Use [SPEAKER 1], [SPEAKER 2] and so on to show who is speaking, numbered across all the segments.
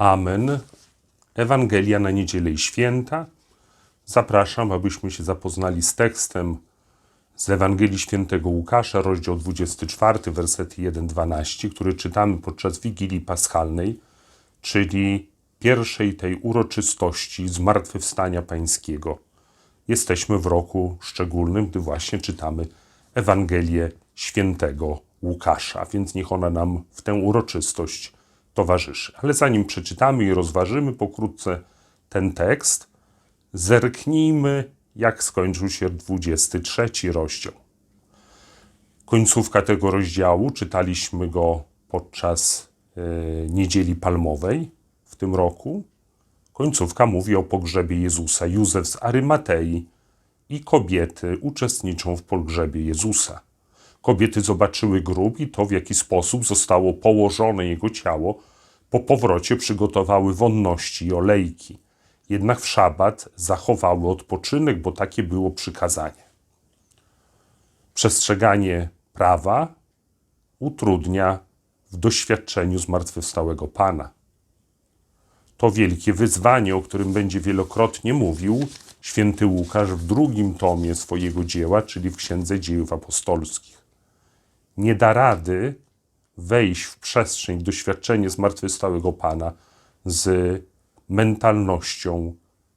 [SPEAKER 1] Amen. Ewangelia na niedzielę i święta. Zapraszam, abyśmy się zapoznali z tekstem z Ewangelii Świętego Łukasza, rozdział 24, wersety 1-12, który czytamy podczas Wigilii Paschalnej, czyli pierwszej tej uroczystości Zmartwychwstania Pańskiego. Jesteśmy w roku szczególnym, gdy właśnie czytamy Ewangelię Świętego Łukasza, więc niech ona nam w tę uroczystość towarzyszy. Ale zanim przeczytamy i rozważymy pokrótce ten tekst, zerknijmy, jak skończył się 23 rozdział. Końcówka tego rozdziału, czytaliśmy go podczas e, Niedzieli Palmowej w tym roku. Końcówka mówi o pogrzebie Jezusa. Józef z Arymatei i kobiety uczestniczą w pogrzebie Jezusa. Kobiety zobaczyły grób i to, w jaki sposób zostało położone jego ciało. Po powrocie przygotowały wonności i olejki. Jednak w szabat zachowały odpoczynek, bo takie było przykazanie. Przestrzeganie prawa utrudnia w doświadczeniu zmartwychwstałego Pana. To wielkie wyzwanie, o którym będzie wielokrotnie mówił święty Łukasz w drugim tomie swojego dzieła, czyli w Księdze Dziejów Apostolskich. Nie da rady wejść w przestrzeń, w doświadczenie zmartwychwstałego Pana z mentalnością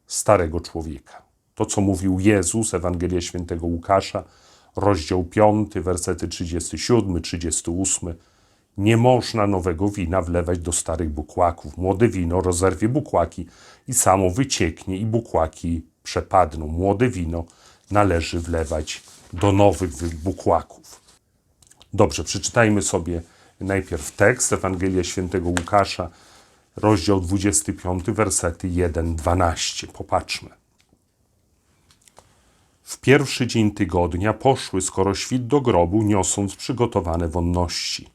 [SPEAKER 1] starego człowieka. To, co mówił Jezus, Ewangelia Świętego Łukasza, rozdział 5, wersety 37, 38. Nie można nowego wina wlewać do starych bukłaków. Młode wino rozerwie bukłaki i samo wycieknie i bukłaki przepadną. Młode wino należy wlewać do nowych bukłaków. Dobrze, przeczytajmy sobie najpierw tekst Ewangelia Świętego Łukasza, rozdział 25, wersety 1-12. Popatrzmy. W pierwszy dzień tygodnia poszły skoro świt do grobu, niosąc przygotowane wonności.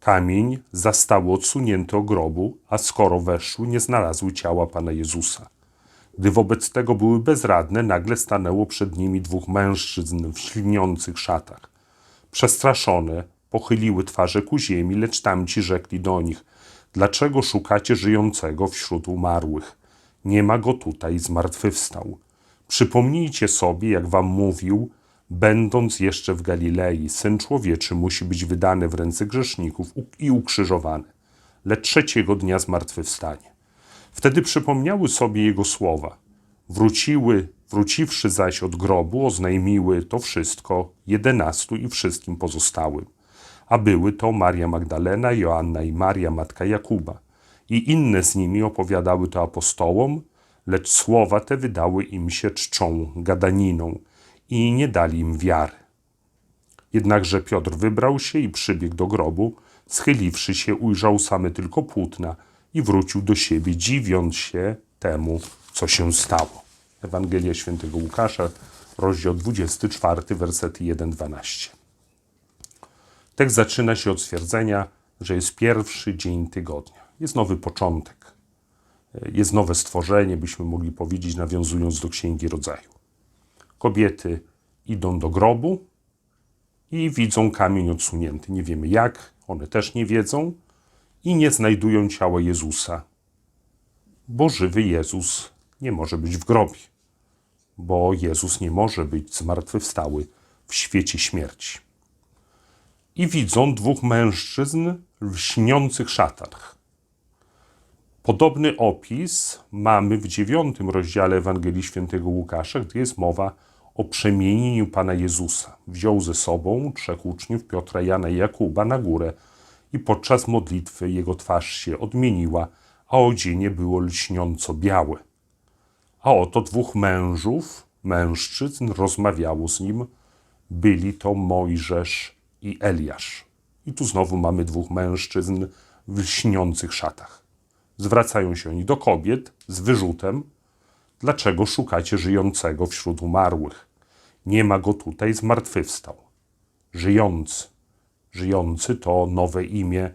[SPEAKER 1] Kamień zastały odsunięty o grobu, a skoro weszły, nie znalazły ciała Pana Jezusa. Gdy wobec tego były bezradne, nagle stanęło przed nimi dwóch mężczyzn w śliniących szatach. Przestraszone, pochyliły twarze ku ziemi, lecz tamci rzekli do nich: Dlaczego szukacie żyjącego wśród umarłych? Nie ma go tutaj, zmartwychwstał. Przypomnijcie sobie, jak wam mówił, będąc jeszcze w Galilei, syn człowieczy musi być wydany w ręce grzeszników i ukrzyżowany, lecz trzeciego dnia zmartwychwstanie. Wtedy przypomniały sobie jego słowa. Wróciły, wróciwszy zaś od grobu, oznajmiły to wszystko jedenastu i wszystkim pozostałym. A były to Maria Magdalena, Joanna i Maria, matka Jakuba. I inne z nimi opowiadały to apostołom, lecz słowa te wydały im się czczą, gadaniną i nie dali im wiary. Jednakże Piotr wybrał się i przybiegł do grobu, schyliwszy się, ujrzał same tylko płótna i wrócił do siebie, dziwiąc się temu, co się stało. Ewangelia Świętego Łukasza, rozdział 24, wersety 1-12. Tekst zaczyna się od stwierdzenia, że jest pierwszy dzień tygodnia. Jest nowy początek. Jest nowe stworzenie, byśmy mogli powiedzieć, nawiązując do Księgi Rodzaju. Kobiety idą do grobu i widzą kamień odsunięty. Nie wiemy jak, one też nie wiedzą i nie znajdują ciała Jezusa, bo żywy Jezus nie może być w grobie, bo Jezus nie może być zmartwychwstały w świecie śmierci. I widzą dwóch mężczyzn w śniących szatach. Podobny opis mamy w dziewiątym rozdziale Ewangelii Świętego Łukasza, gdzie jest mowa o przemienieniu Pana Jezusa. Wziął ze sobą trzech uczniów, Piotra, Jana i Jakuba, na górę i podczas modlitwy jego twarz się odmieniła, a odzienie było lśniąco białe. A oto dwóch mężów, mężczyzn, rozmawiało z nim. Byli to Mojżesz i Eliasz. I tu znowu mamy dwóch mężczyzn w lśniących szatach. Zwracają się oni do kobiet z wyrzutem, dlaczego szukacie żyjącego wśród umarłych? Nie ma go tutaj, zmartwychwstał. Żyjący. Żyjący to nowe imię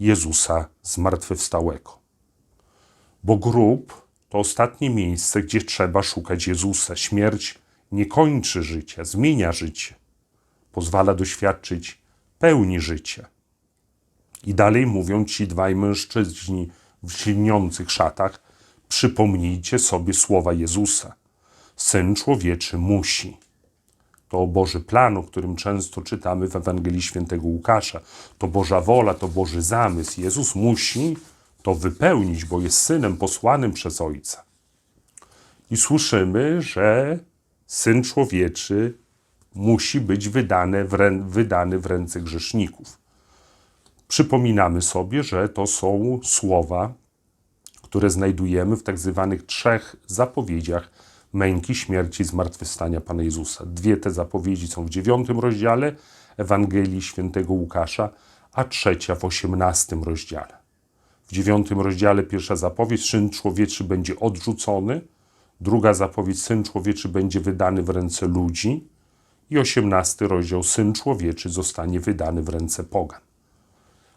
[SPEAKER 1] Jezusa zmartwychwstałego. Bo grób to ostatnie miejsce, gdzie trzeba szukać Jezusa. Śmierć nie kończy życia, zmienia życie. Pozwala doświadczyć pełni życia. I dalej mówią ci dwaj mężczyźni w lśniących szatach, przypomnijcie sobie słowa Jezusa. Syn człowieczy musi. To Boży plan, o którym często czytamy w Ewangelii Świętego Łukasza. To Boża wola, to Boży zamysł. Jezus musi to wypełnić, bo jest synem posłanym przez Ojca. I słyszymy, że syn człowieczy musi być wydany w, rę, wydany w ręce grzeszników. Przypominamy sobie, że to są słowa, które znajdujemy w tak zwanych trzech zapowiedziach męki, śmierci i zmartwychwstania Pana Jezusa. Dwie te zapowiedzi są w dziewiątym rozdziale Ewangelii Świętego Łukasza, a trzecia w osiemnastym rozdziale. W dziewiątym rozdziale pierwsza zapowiedź, Syn Człowieczy będzie odrzucony, druga zapowiedź, Syn Człowieczy będzie wydany w ręce ludzi i osiemnasty rozdział, Syn Człowieczy zostanie wydany w ręce pogan.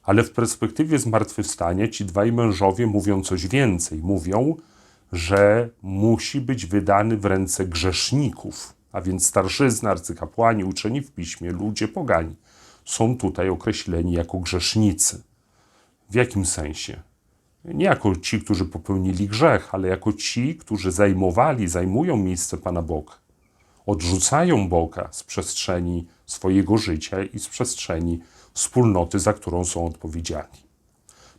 [SPEAKER 1] Ale w perspektywie zmartwychwstania ci dwaj mężowie mówią coś więcej. Mówią, że musi być wydany w ręce grzeszników, a więc starszyzna, arcykapłani, uczeni w piśmie, ludzie pogani, są tutaj określeni jako grzesznicy. W jakim sensie? Nie jako ci, którzy popełnili grzech, ale jako ci, którzy zajmowali, zajmują miejsce Pana Boga. Odrzucają Boga z przestrzeni swojego życia i z przestrzeni wspólnoty, za którą są odpowiedzialni.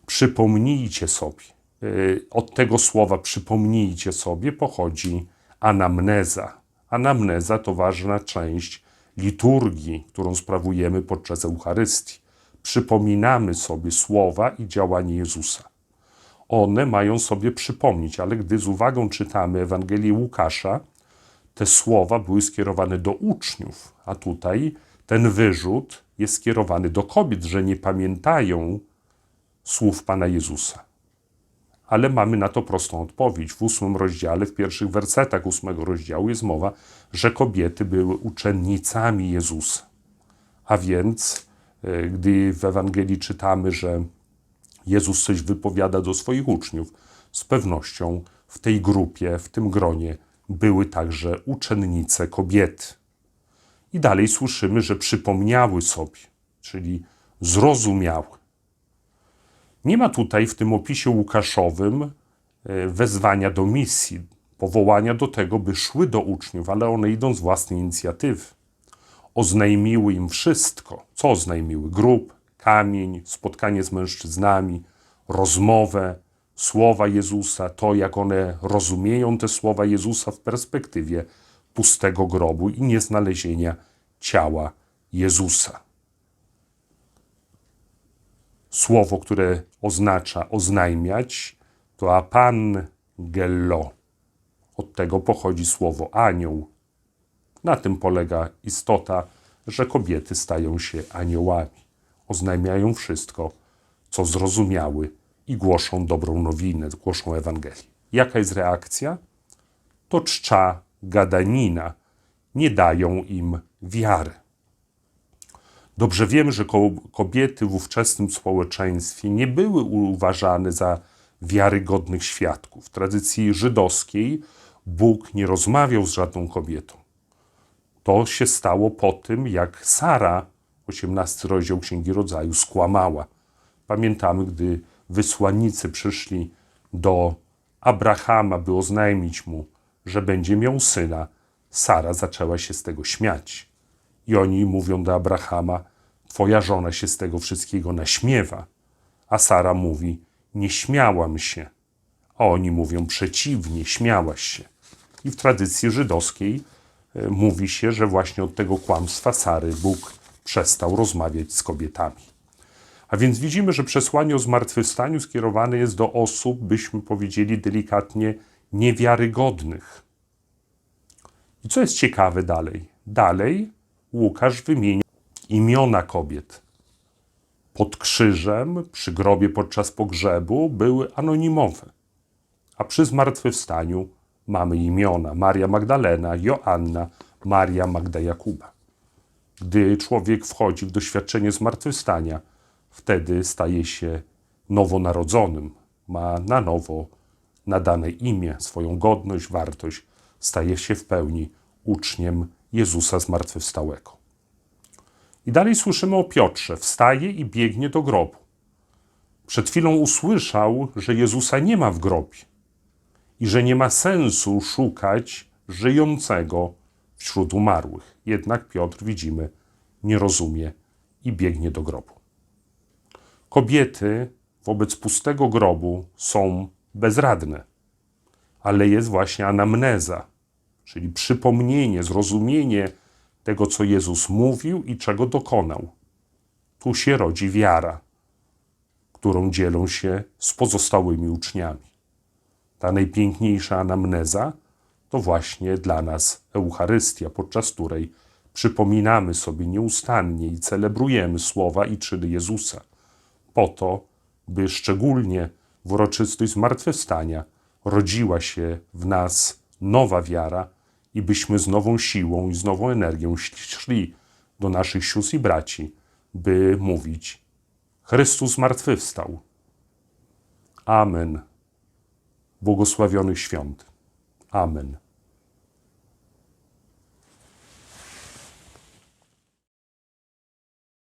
[SPEAKER 1] Przypomnijcie sobie, y, od tego słowa przypomnijcie sobie pochodzi anamneza. Anamneza to ważna część liturgii, którą sprawujemy podczas Eucharystii. Przypominamy sobie słowa i działanie Jezusa. One mają sobie przypomnieć, ale gdy z uwagą czytamy Ewangelię Łukasza, te słowa były skierowane do uczniów, a tutaj ten wyrzut jest skierowany do kobiet, że nie pamiętają słów Pana Jezusa. Ale mamy na to prostą odpowiedź. W ósmym rozdziale, w pierwszych wersetach ósmego rozdziału jest mowa, że kobiety były uczennicami Jezusa. A więc, e, gdy w Ewangelii czytamy, że Jezus coś wypowiada do swoich uczniów, z pewnością w tej grupie, w tym gronie były także uczennice kobiety. I dalej słyszymy, że przypomniały sobie, czyli zrozumiały. Nie ma tutaj w tym opisie łukaszowym e, wezwania do misji, powołania do tego, by szły do uczniów, ale one idą z własnej inicjatywy. Oznajmiły im wszystko. Co oznajmiły? Grób, kamień, spotkanie z mężczyznami, rozmowę, słowa Jezusa, to jak one rozumieją te słowa Jezusa w perspektywie pustego grobu i nieznalezienia ciała Jezusa. Słowo, które oznacza oznajmiać, to apangello. Od tego pochodzi słowo anioł. Na tym polega istota, że kobiety stają się aniołami. Oznajmiają wszystko, co zrozumiały i głoszą dobrą nowinę, głoszą Ewangelię. Jaka jest reakcja? To czcza gadanina, nie dają im wiary. Dobrze wiemy, że kobiety w ówczesnym społeczeństwie nie były uważane za wiarygodnych świadków. W tradycji żydowskiej Bóg nie rozmawiał z żadną kobietą. To się stało po tym, jak Sara, 18 rozdział Księgi Rodzaju, skłamała. Pamiętamy, gdy wysłannicy przyszli do Abrahama, by oznajmić mu, że będzie miał syna, Sara zaczęła się z tego śmiać. I oni mówią do Abrahama: Twoja żona się z tego wszystkiego naśmiewa. A Sara mówi: Nie śmiałam się. A oni mówią przeciwnie, śmiałaś się. I w tradycji żydowskiej e, mówi się, że właśnie od tego kłamstwa Sary Bóg przestał rozmawiać z kobietami. A więc widzimy, że przesłanie o zmartwychwstaniu skierowane jest do osób, byśmy powiedzieli delikatnie, niewiarygodnych. I co jest ciekawe dalej? Dalej Łukasz wymienia imiona kobiet. Pod krzyżem, przy grobie podczas pogrzebu były anonimowe, a przy zmartwychwstaniu mamy imiona Maria Magdalena, Joanna, Maria Magda Jakuba. Gdy człowiek wchodzi w doświadczenie zmartwychwstania, wtedy staje się nowonarodzonym, ma na nowo nadane imię, swoją godność, wartość, staje się w pełni uczniem Jezusa zmartwychwstałego. I dalej słyszymy o Piotrze. Wstaje i biegnie do grobu. Przed chwilą usłyszał, że Jezusa nie ma w grobie i że nie ma sensu szukać żyjącego wśród umarłych. Jednak Piotr, widzimy, nie rozumie i biegnie do grobu. Kobiety wobec pustego grobu są bezradne, ale jest właśnie anamneza, czyli przypomnienie, zrozumienie tego, co Jezus mówił i czego dokonał. Tu się rodzi wiara, którą dzielą się z pozostałymi uczniami. Ta najpiękniejsza anamneza to właśnie dla nas Eucharystia, podczas której przypominamy sobie nieustannie i celebrujemy słowa i czyny Jezusa, po to, by szczególnie w uroczystość zmartwychwstania rodziła się w nas nowa wiara i byśmy z nową siłą i z nową energią szli do naszych sióstr i braci, by mówić: Chrystus zmartwychwstał. Amen. Błogosławionych świąt. Amen.